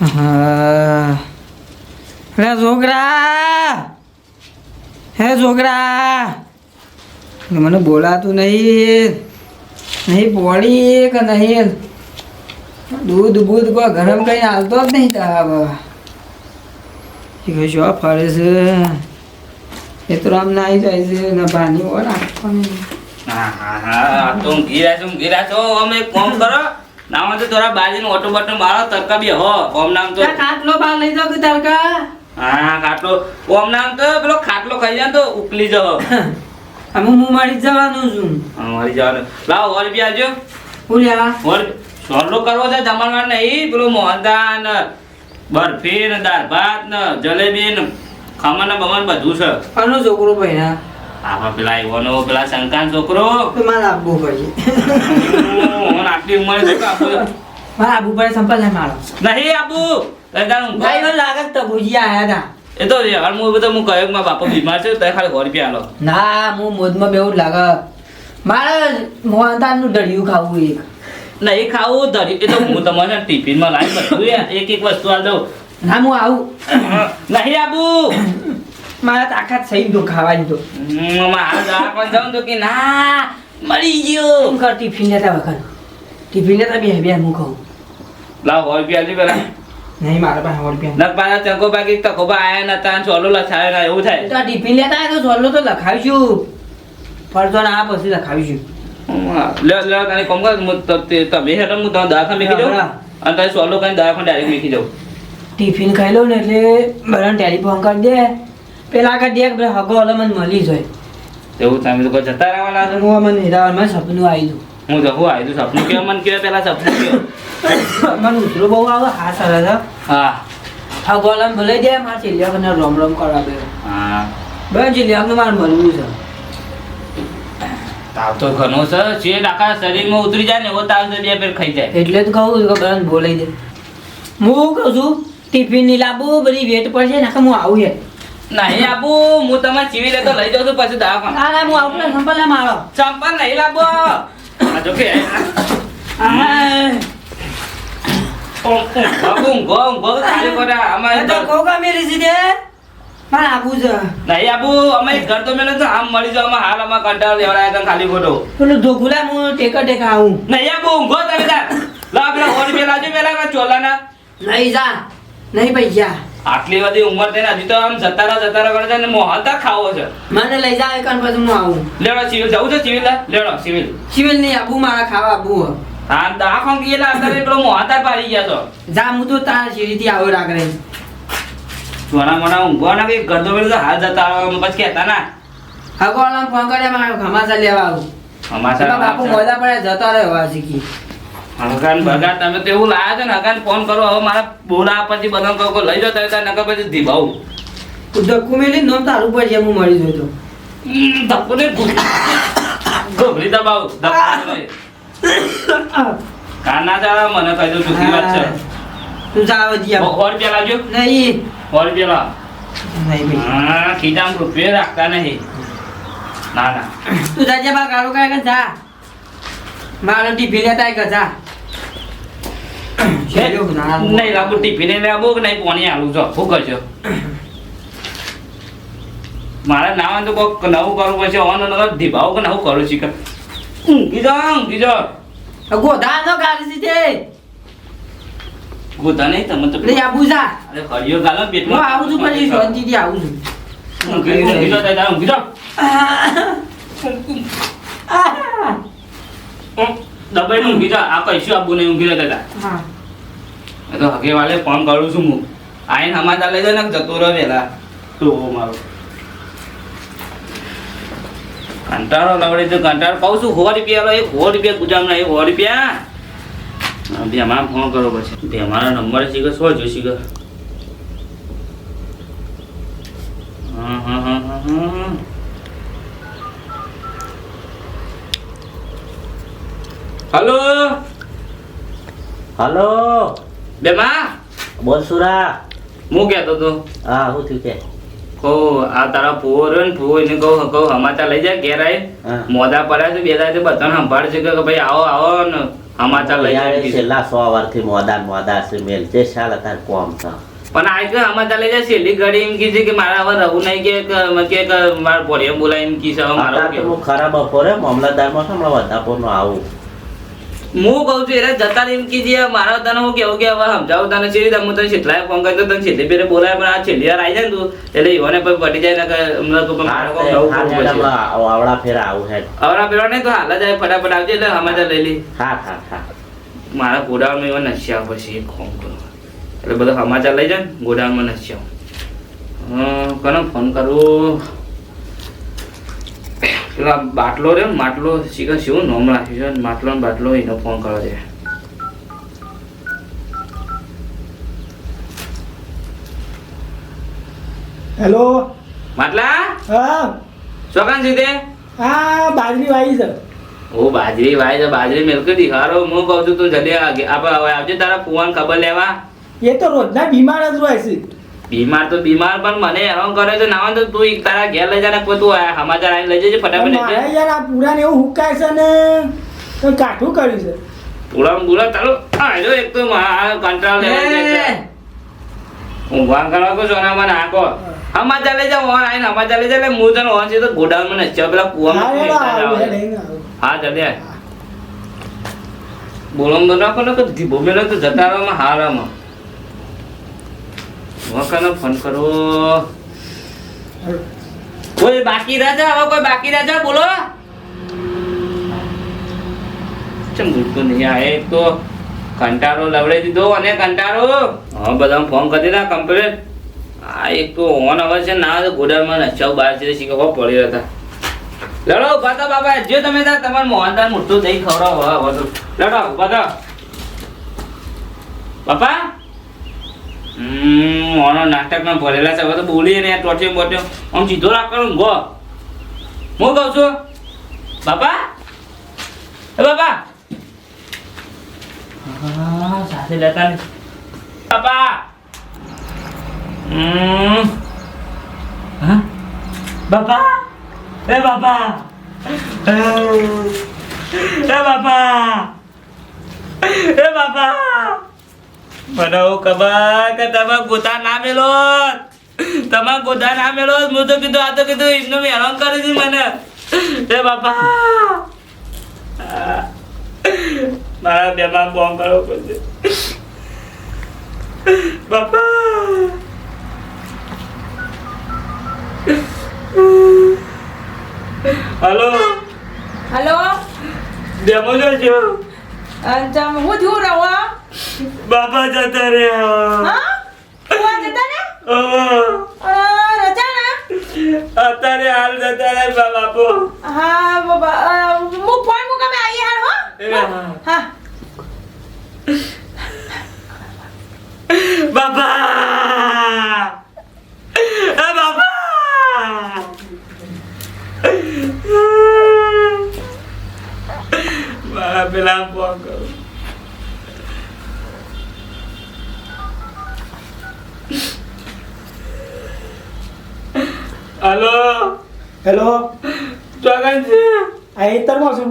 હા છોકરા હે છોકરા મને બોલાતું નહીં નહીં પોળી કે નહીં દૂધ બૂધ કોઈ ગરમ કઈ હાલતો જ નહીં તાબ એ શું ફરે છે એ તો આમ નાઈ જાય છે ને પાણી ઓર આપવાની હા હા તો ઊંઘી રહ્યા છો છો અમે કોમ કરો ના હોય તો થોડા બાજીનો ઓટો બટન મારો તરકા બી હો. ઓમ નામ તો ખાટલો ભાવ લઈ જાઓ કે તારકા હા ખાટલો ઓમ નામ તો પેલો ખાટલો ખાઈ જાય તો ઉકલી જાઓ અમે હું મારી જવાનું છું. હા મરી જવાનું. લાવ વર બી આવજો પૂર્યા વર સોરલો કરવો છે જમણવાર નહીં પેલું મોહનદાન બરફી ને દાળ ભાત ને જલેબી ને ખમણ ને બમણ બધું છે. આનો છોકરો ભણ્યા આમાં પેલા એવાનો પેલા શંકાન છોકરો. તો મારે આપવું પડશે આટલી ઉંમરે કે આપું? મારે આપવું પડે સંપલ મારો. નહીં આબુ. તઈ ભાઈ મને લાગે તો તબુજી આયા હતા. એ તો યાર હું બધો હું કહ્યું મારા બાપા બીમાર છે તો ખાલી ઘર રૂપિયા આલો. ના હું મોજમાં બેવું લાગે મારે મોહનદાનનું દળિયું ખાવું એક. નહીં ખાવું ધરી એ તો હું તમારે ટિફિનમાં લાવી બધું એક એક વસ્તુ આ દઉં. ના હું આવું. નહીં આબુ. મારા તાકાત સહી તો ખાવાની તો. મારા દવા જાઉં તો કે ના મરી ગયો. શું કર ટિફિન લેતા વખત? ટિફિન લેતા બે બે હું કહું? લાવ હોય બી આજે પેલા. નહીં મારા પાસે હોય બી. નક પાછા ચંકો બાકી તકોબા આયા નતા ને ચોલો લછાયો ના એવું થાય. તો ટિફિન લેતા તો સોલ્લો તો લખાવીશું. ફરજો ના પછી લખાવીશું. લે લે તને કોમ કર તમે હેઠળ હું તમને દવાખાને મેકી દઉં. અને તમે સોલો કઈ દવાખાને ડાયરેક્ટ મેકી દઉં. ટિફિન ખાઈ લઉં ને એટલે બરાબર ટેલિફોન કરી દે. પેલા આગળ દેખ પેલા હગો વાળો મને મળી જાય. એવું તમે તો કોઈ જતા રહેવાના છો હું મને હીરાવરમાં સપનું આવી દઉં હું તો આવી દઉં સપનું કેવું મને કેવા પેલા સપનું કેવું મને ઉતરો બહુ આવે હા સરસ હા. હા. હગો વાળાને ભલે દે મારે ચીલિયાને રોમ રોમ કરવા કરાવે હા. બસ ચીલિયાનું મારે મળવું છે. તાવ તો ઘણો છે જે આખા શરીરમાં ઉતરી જાય ને એવો તાવ તો બે ફેર ખાઈ જાય. એટલે જ કહું કે બરાબર બોલાઈ દે. હું કહું છું ટિફિનની લાબુ બધી વેટ પડશે ને હું આવું છે. નહીં આપુ હું તમે ચીવી લેતો લઈ જાઉં છું પછી દવા ના ના હું આવું ને મારો. ચંપલ નહીં લાવો જો કે જાવ નહીં પૈસા. આટલી બધી ઉંમર થઈને હજી તો આમ જતારા જતારા કરે છે ને મોહનતા ખાવો છે. મને લઈ જાવ એક પછી હું આવું. લેડો સિવિલ જવું છે સિવિલ લેડો સિવિલ. સિવિલ નહીં આબુ મારા ખાવા આબુ હા દા દાખો ગયેલા અત્યારે પેલો મોહનતા પાડી ગયા છો. જા હું તો તાર સીડીથી આવો રાખ રહી જોણા મોણા ઊંઘવા ના કઈ ગરદો તો હાલ જતા આવે પછી કહેતા ના. હગો ફોન કર્યા મારા ઘમાસા લેવા આવું. ઘમાસા બાપુ મોજા પડે જતા રહ્યો આ શીખી હગાન ભગા તમે તો એવું લાયા છો ને હગાન ફોન કરો હવે મારા બોલા પછી બધા કહો લઈ જાઓ તમે નકર પછી ધીભાવું ધક્કુ મેલી નોમ તારું પડશે હું મળી જોતો. ધક્કો ને ગભરી દબાવ. કાન ના ચાલે મને કહી દઉં વાત છે. તું જાવ વધી ઓર પેલા જો. નહીં. ઓર પેલા. નહીં હા રૂપિયા રાખતા નહીં. ના ના. તું જાજે બા ગાળો કાય કે જા. મારો ટીફી લેતા કે જા. નહીં લાવું ટિફિને લાવું કે નહીં પોણી આલું છો શું કરશો મારે નાવા તો કોક નવું કરવું પડશે ઓન નગર કે નવું કરું શીખ ઊંઘી જાઓ ઊંઘી જાઓ. ગોધા નો ગાડી નહીં તમે તો લે આબુ જા. અરે હરિયો ગાલો હું આવું છું પછી આવું છું. ઊંઘી જાઓ દાદા ઊંઘી જાઓ. દબાઈને ઊંઘી જાઓ. આ કહીશું આબુ નહીં ઊંઘી જાઓ દાદા. હા. તો હગે વાલે ફોન કરું છું હું આઈને સમાચાર લઈ જાય ને, જતો રહ્યો વેલા. તો મારો? કંટાળો લવડે તો કંટાળો. કહું છું, સો રૂપિયા એક સો રૂપિયા ગુજામના એક સો રૂપિયા. ભેમાને ફોન કરો પછી. ભેમાનો નંબર શીખો શું જોઈશી કે? હા હા હા હા હા હલો? હલો? બેમા બોલ સુરા. હું કહેતો તો હા હું થયું કે? કહો આ તારા ફુવો રહ્યો ને ફુવો એને કહું કહું હમાચા લઈ જાય ઘેર આવીને મોદા પડ્યા છે બેદા છે બધાને સંભાળશે કે ભાઈ આવો આવો ને હમાચા લઈ જાય. છેલ્લા સો વર્ષથી મોદા મોદા છે મેલ જે શાલ તાર કોમ છે. પણ આ કે હમાચા લઈ જાય છેલ્લી ઘડી એમ કીધી કે મારા હવે રહું નહીં કે કે- મારા પોડિયમ બોલાય એમ કીધું મારે અત્યારે તો કેવું? હું ખરા બપોરે મામલતદારમાં હમણાં વધાપોરનો આવું. હું કહું છું એને જતા એમ કીધી મારા તને હું કેવું કે હવે સમજાવું તને છે હું તને છેલ્લા ફોન કરતો તને છેલ્લી ફેરે બોલાય પણ આ છેલ્લી વાર આવી જાય ને તું એટલે ઈવોને પછી પટી જાય ને હમણાં તો આવડા ફેરા આવું હેડ હવે ફેરા નહીં તો હાલ જ ફટાફટ આવજે એટલે સમાચાર લઈ લે. હા હા હા. મારા ગોડાઉનમાં એવા નસ્યા પછી એક ફોન કરો. એટલે બધા સમાચાર લઈ જાય ને ગોડાઉનમાં હમ, કોને ફોન કરું? પેલા બાટલો રે માટલો શીખર શું નોમ રાખ્યું છે માટલો ને બાટલો એનો ફોન કરો છે. હેલો માટલા? હા. ચોકાન સીધે હા બાજરી વાવી છે. ઓ બાજરી વાય છે બાજરી મેલકે દિહારો હું કહું છું તું જલ્દી આપણે હવે આવજે તારા ફુવાન ખબર લેવા. એ તો રોજના બીમાર જ હોય છે. બીમાર તો બીમાર પણ મને હેરાન કરે છે. ના તો તું તારા ઘેર લઈ જાને કોઈ તું આ સમાચાર આવીને લઈ જજે ફટાફટ મારે યાર આ પૂરાને એવું હુકાય છે ને તો કાઠું કર્યું છે. પૂરા પૂરા ચાલો. આ જો એક તો આ કંટાળ લે હું વાં કરવા કો સોના મને આકો સમાચાર લઈ જા ઓન આવીને સમાચાર લઈ જા એટલે હું તને ઓન છે તો ગોડાઉનમાં નચ્યા પેલા હા કુવામાં હા જલ્દી. બોલો નાખો ને કે ધીબો મેલો તો જતા રહો હારામાં. વખાનો ફોન કરો. કોઈ બાકી રાજા હવે કોઈ બાકી રાજા બોલો. ચમ ભૂલતું નહીં આ એક તો કંટારો લવડાઈ દીધો અને કંટારો હા બધા ફોન કરી દીધા કમ્પ્લેટ આ એક તો ઓન અવર છે, ના ગોડામાં નચાવ બહાર છે શીખવા પડી હતા. લડો, ઊભા થા બાબા. જો તમે ત્યાં તમારે મોહનદાર મોટું દહીં ખવડાવો હવે તો. લડો, ઊભા બાપા ઓનો નાટકમાં ભરેલા છે હવે તો બોલીએ ને ટોટિયો બોટ્યો આમ સીધો રાખવાનું ગો હું કહું છું બાપા એ બાપા હા સાથે લેતા ને બાપા હમ હા બાપા એ બાપા એ બાપા એ બાપા મને ખબર કે તમે ગોતા ના મેલો તમે ગોતા ના મેલો હું તો કીધું આ તો કીધું એમને હેરાન કરી છે મને. એ બાપા. મારા બેમાં બોમ્બ કરવો પડશે બાપા. હલો. હલો. જોજો. અંજામ હું થયું રહો બાપા જતા રહ્યા હા કુવા જતા ને ઓહ. અ, રચાના અત્યારે હાલ જતા રહ્યા બા- બાપુ હા બાબા અ, હું ફોન મૂકમે આવી હાલ હો એ હા. હા બાપા એ બાપા મારા પેલા ફોન કરો હલો. હેલો. ચોગન છે અહીં હેતરમાં છું.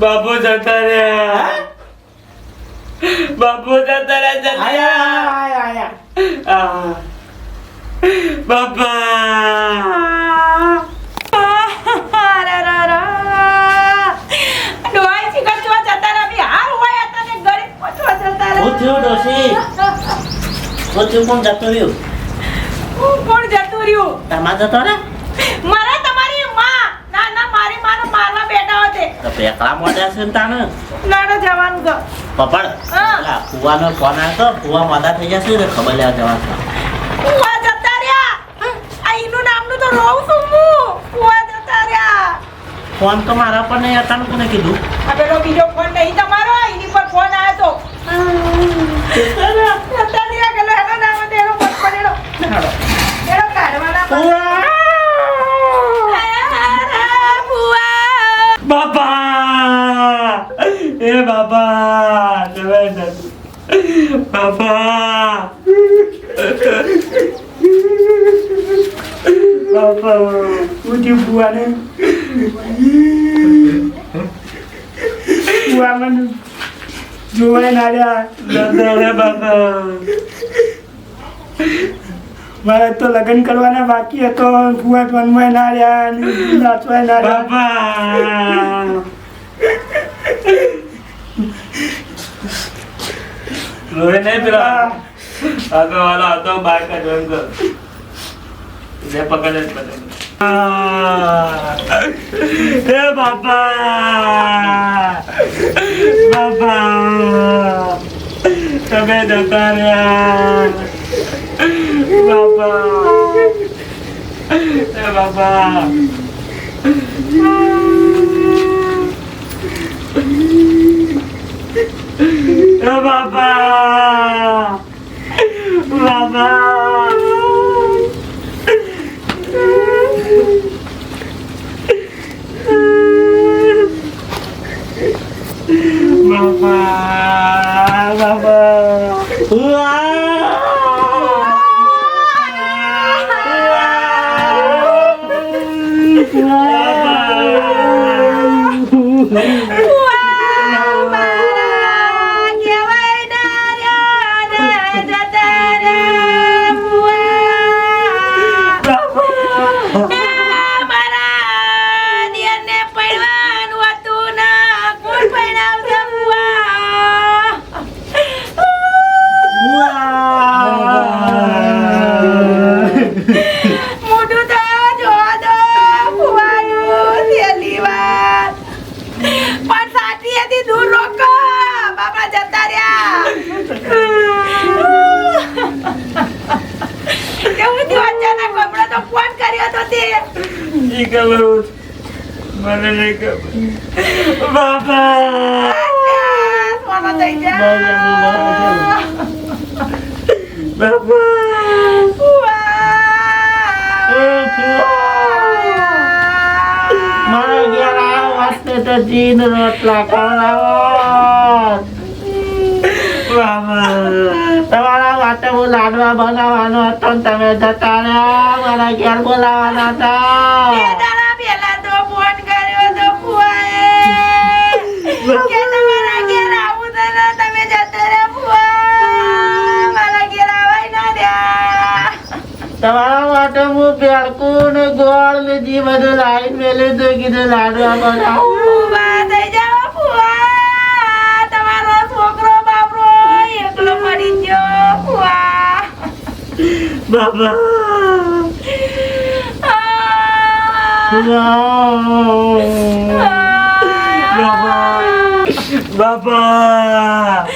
બાપુ જતા રહ્યા. બાપુ જતા રહ્યા જતા આયા. આયા આયા બાપા રહ્યા થયું ડોશી? હું થયું કોણ જતો રહ્યું? હું કોણ જતું રહ્યું? તમાર જતો ને મારા તમારી માં ના ના મારી માનો મારવા બેઠા હોતે તો પેકડા મોઢા છે ને તાને લાડો જવાનું તો. પપડ. પેલા ફુવાનો ફોન આવ્યો તો ફુવા થઈ જશે ને ખબર લેવા જવાનું કુવા જતા રહ્યા. આ એનું નામનું તો રોઉં છું હું. જતા રહ્યા. ફોન તો મારા પર નહીં હતા કોને કીધું? આ પેલો બીજો ફોન નહીં તમારો એની પર ફોન આવ્યો તો જતા રહ્યા ગયેલો એનો નામ હતો એનો ફોન પડેલો એનો કાઢવાના Buah. બુઆ Bapak. Eh bapak. Coba satu. Bapak. Bapak. ઉઠી બુઆને બુઆ મને જોવાય ના રહ્યા જતા રે બાપા મારે તો લગ્ન કરવાના બાકી હતો ફુવા વનવાય ના રહ્યા અને નાચવાય ના રહ્યા બાપા લોહી નહીં પેલા આગળ વાળો હતો બાર કા જોઈન કર લે પકડ જ પકડ એ બાપા બાપા તમે જતા રહ્યા બાપા એ બાપા એ કેવું થયું અચાનક હમણાં તો ફોન કર્યો તો તે ઈ ખબર હોત. મને નહીં ખબર બાપા સોનો થઈ જા બાપા મારા ઘેર આવો વાસ્તે તો જીન રોટલા ખવડાવો બાપા તમારા માટે હું લાડવા બનાવવાનો હતો તમે જતા રહ્યા મારા ઘેર બોલાવાના હતા. પેલા તો ફોન કર્યો તો ફુવાએ. કે તમારા ઘેર આવું તો તમે જતા રહ્યા ફુવા. મારા ઘેર આવાય ના રહ્યા. તમારા માટે હું ભેળકું ને ગોળ ને જી બધું લાઈન મેલ્યું તો કીધું લાડવા બનાવો. બાપા બાપા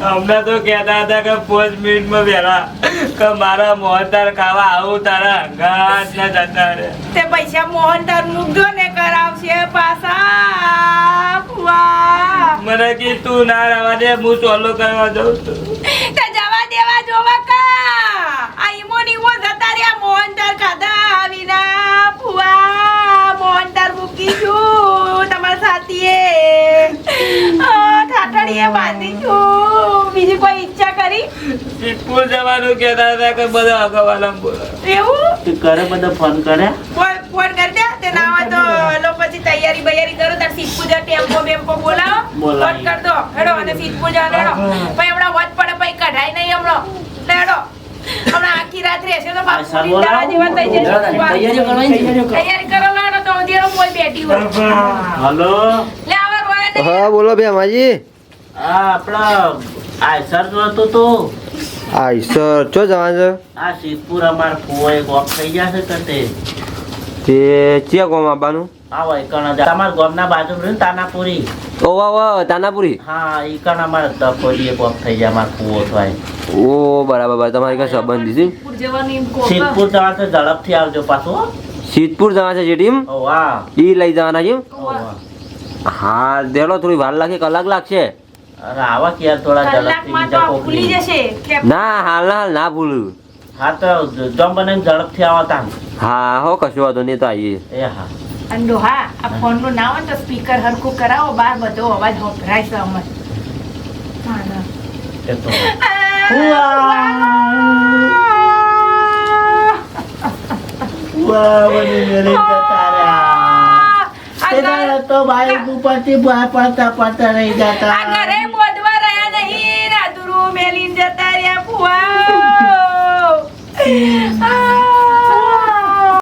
હમણાં તો કહેતા હતા કે પાંચ મિનિટમાં પહેલા કે મારા મોહનદાર ખાવા આવું તારા ઘાસ ના જતા રે તે પૈસા મોહન તાર મૂકજો ને કરાવશે પાછા. ફુવા મને કી તું ના રહેવા દે હું ચોલો કરવા જઉં છું. તે જવા દેવા જોવા કા આ ઈમો ને ઈમો જતા રહ્યા મોહનદાર ખાધા વિના ફુવા મોહનદાર મૂકી છું તમારા સાથીએ. ઠાઠડીએ બાંધી છું. બીજી કોઈ ઈચ્છા કરી? સિદ્ધપુર જવાનું કહેતા હતા કે બધા અગવાલા બોલો. એવું? કરે બધા ફોન કર્યા ફોન ફોન કરી તે ના હોય તો લો પછી તૈયારી બૈયારી કરો તાર સીટ પૂજા ટેમ્પો બેમ્પો બોલાવો. ફોન કર દો. હેડો અને સીટ પૂજા હેડો પછી હમણાં વચ પડે પછી કઢાય નહીં હમણાં. લે હેડો. હમણાં આખી રાત રહેશે તો બાપુ નિંદાળા જેવા થઈ જશે. તૈયારી કરવાની છે તૈયારી કરો લો તો ઉધેડો કોઈ બેઠી હોય. હલો. લે આવા રોયા હા બોલો બે માજી. આ આપણા આયસર જોતું તો. આ ઈશ્વર ચો જવાનું છે? આ સિદ્ધપુર અમાર ફોય એક વોક થઈ જશે કે તે તે ચિયા ગોમ આવવાનું આવો એકણ તમારા ગામના બાજુ રહ્યું ને તાનાપુરી? ઓવા ઓવા તાનાપુરી? હા એકણ અમારે એક વોક થઈ જાય અમારે ફુવો થાય. ઓ બરાબર બરાબર. તમારી કાંઈ સંબંધ છે? સિદ્ધપુર જવા તો ઝડપથી આવજો પાછું સિદ્ધપુર જવા છે જે ટીમ? ઈ લઈ જવાના છે. હા. દેડો થોડી વાર લાગે કલાક લાગશે. અરે આવા કે થોડા ઝડપથી કોક ના હાલ ના હાલ ના ભૂલું. હા તો જમ બને ઝડપથી આવતા. હા હો કશું વાંધો નહીં તો આવીએ. એ હા. અંડો હા આ ફોનનું ના હોય તો સ્પીકર હરખું કરાવો બાર બધો અવાજ સંભળાય છે અમર તો બાઈક ઉપરથી બહાર પડતા પડતા રહી જતા. Ah!